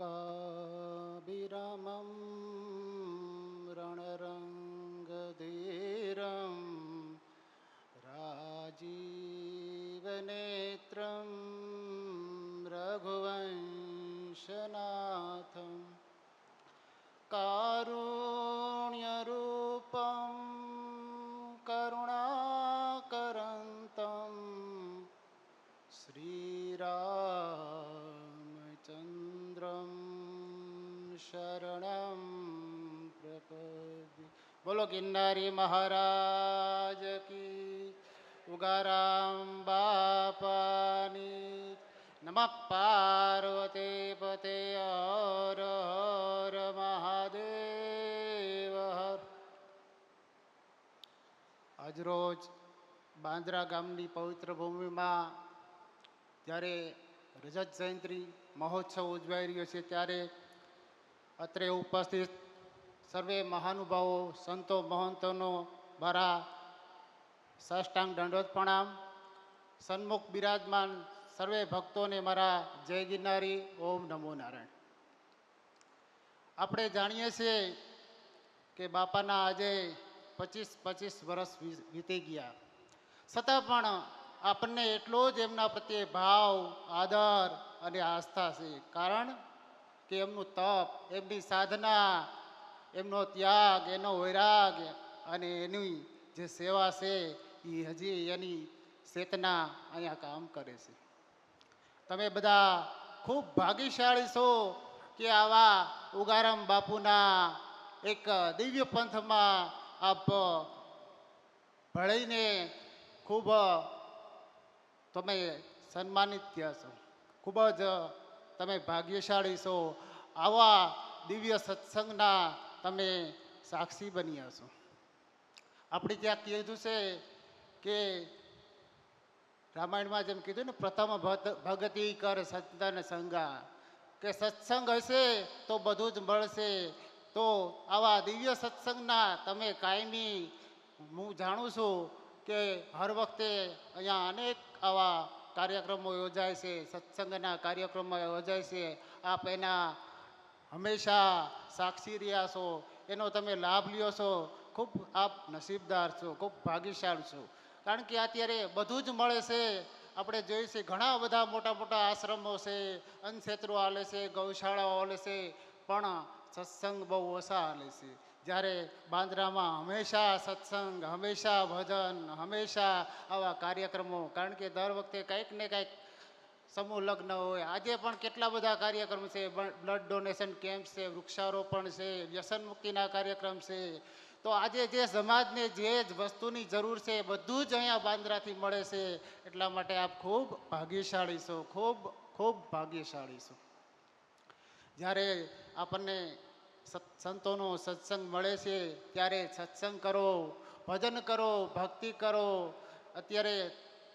काविरमं रणरङ्गधीरं राजीवनेत्रं रघुवंशनाथं कारुण्यरूपं करुणाकरन्तं श्रीरामचन्द्रं શરણ બોલો ગિરનારી મહારાજ કી ઉગારામ બાપાની નમઃ પાર્વતી પતે હર હર મહાદેવ હર આજરોજ બાંદ્રા ગામની પવિત્ર ભૂમિમાં જ્યારે રજત જયંતિ, મહોત્સવ ઉજવાઈ રહ્યો છે, ત્યારે અત્રે ઉપસ્થિત સર્વે મહાનુભાવો, સંતો, મહંતોનો મારા સાષ્ટાંગ દંડોત પ્રણામ સન્મુખ બિરાજમાન સર્વે ભક્તોને મારા જય ગિરનારી, ઓમ નમો નારાયણ. આપણે જાણીએ છીએ કે બાપાના આજે પચીસ પચીસ વર્ષ વીતી ગયા. છતાં પણ આપણને એટલો જ એમના પ્રત્યે ભાવ, આદર અને આસ્થા છે. કારણ કે એમનું તપ, એમની સાધના, એમનો ત્યાગ, એનો વૈરાગ અને એની જે સેવા છે એ હજી એની ચેતના અહીંયા કામ કરે છે. તમે બધા ખૂબ ભાગ્યશાળી છો કે આવા ઉગારામ બાપુના એક દિવ્ય પંથમાં આપ ભળીને ખૂબ તમે સન્માનિત થયા છો. ખૂબ જ તમે ભાગ્યશાળી છો, આવા દિવ્ય સત્સંગના તમે સાક્ષી બન્યા છો. આપણે ત્યાં કીધું છે કે રામાયણમાં જેમ કીધું ને, પ્રથમ ભગતિ કર સંતન સંગા. કે સત્સંગ હશે તો બધું જ મળશે. તો આવા દિવ્ય સત્સંગના તમે કાયમી, હું જાણું છું કે હર વખતે અહીંયા અનેક આવા કાર્યક્રમો યોજાય છે, સત્સંગના કાર્યક્રમો યોજાય છે. આપ એના હંમેશા સાક્ષી રહ્યા છો. એનો તમે લાભ લ્યો છો. ખૂબ આપ નસીબદાર છો, ખૂબ ભાગ્યશાળી છો. કારણ કે અત્યારે બધું જ મળે છે. આપણે જોઈએ છીએ ઘણા બધા મોટા મોટા આશ્રમો છે, અન્નક્ષેત્રો હાલે છે, ગૌશાળાઓ હાલે છે, પણ સત્સંગ બહુ ઓછા હાલે છે. જ્યારે બાંદ્રામાં હંમેશા સત્સંગ, હંમેશા ભજન, હંમેશા આવા કાર્યક્રમો, કારણ કે દર વખતે કંઈક ને કંઈક સમૂહ લગ્ન હોય. આજે પણ કેટલા બધા કાર્યક્રમ છે? બ્લડ ડોનેશન કેમ્પ છે, વૃક્ષારોપણ છે, વ્યસન મુક્તિના કાર્યક્રમ છે. તો આજે જે સમાજને જે જ વસ્તુની જરૂર છે બધું જ અહીંયા બાંદ્રાથી મળે છે. એટલા માટે આપ ખૂબ ભાગ્યશાળી છો. ખૂબ ખૂબ ભાગ્યશાળી છો. જ્યારે આપણને સંતોનો સત્સંગ મળે છે, ત્યારે સત્સંગ કરો, ભજન કરો, ભક્તિ કરો. અત્યારે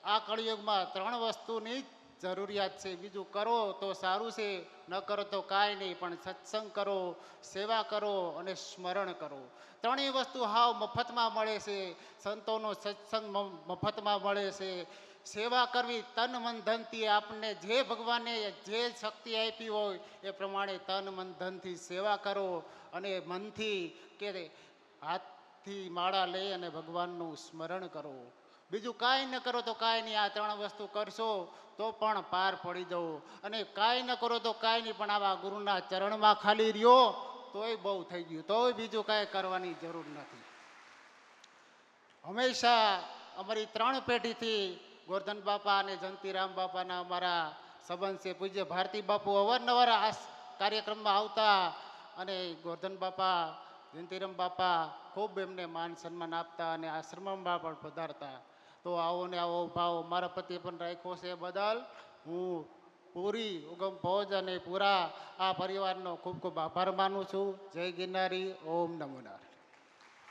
આ કળિયુગમાં ત્રણ વસ્તુની જ જરૂરિયાત છે, બીજું કરો તો સારું છે, ન કરો તો કાંઈ નહીં, પણ સત્સંગ કરો, સેવા કરો અને સ્મરણ કરો. ત્રણેય વસ્તુ હાવ મફતમાં મળે છે, સંતોનો સત્સંગ મફતમાં મળે છે. સેવા કરવી તન મન ધનથી, આપને જે ભગવાને જે શક્તિ આપી હોય, એ પ્રમાણે તન મન ધનથી સેવા કરો અને મનથી કે હાથથી માળા લઈ અને ભગવાનનું સ્મરણ કરો. બીજું કાંઈ ન કરો તો કાંઈ નહીં આ ત્રણ વસ્તુ કરશો તો પણ પાર પડી જવું. અને કાંઈ ન કરો તો કાંઈ નહીં પણ આવા ગુરુના ચરણમાં ખાલી રહ્યો, તોય બહુ થઈ ગયું. તોય બીજું કાંઈ કરવાની જરૂર નથી. હંમેશા અમારી ત્રણ પેઢીથી ગોરધન બાપા અને જંતીરામ બાપાના અમારા સંબંધ છે. પૂજ્ય ભારતી બાપુ અવારનવાર આ કાર્યક્રમમાં આવતા અને ગોરધન બાપા જયંતિરામ બાપા ખૂબ એમને માન સન્માન આપતા અને આશ્રમમાં પણ પધારતા. તો આવો ને આવો ભાવ મારા પ્રત્યે પણ રાખ્યો છે બદલ હું પૂરી ઉગમ ભોજ અને પૂરા આ પરિવારનો ખૂબ ખૂબ આભાર માનું છું. જય ગિરનારી, ઓમ નમો નારાયણ.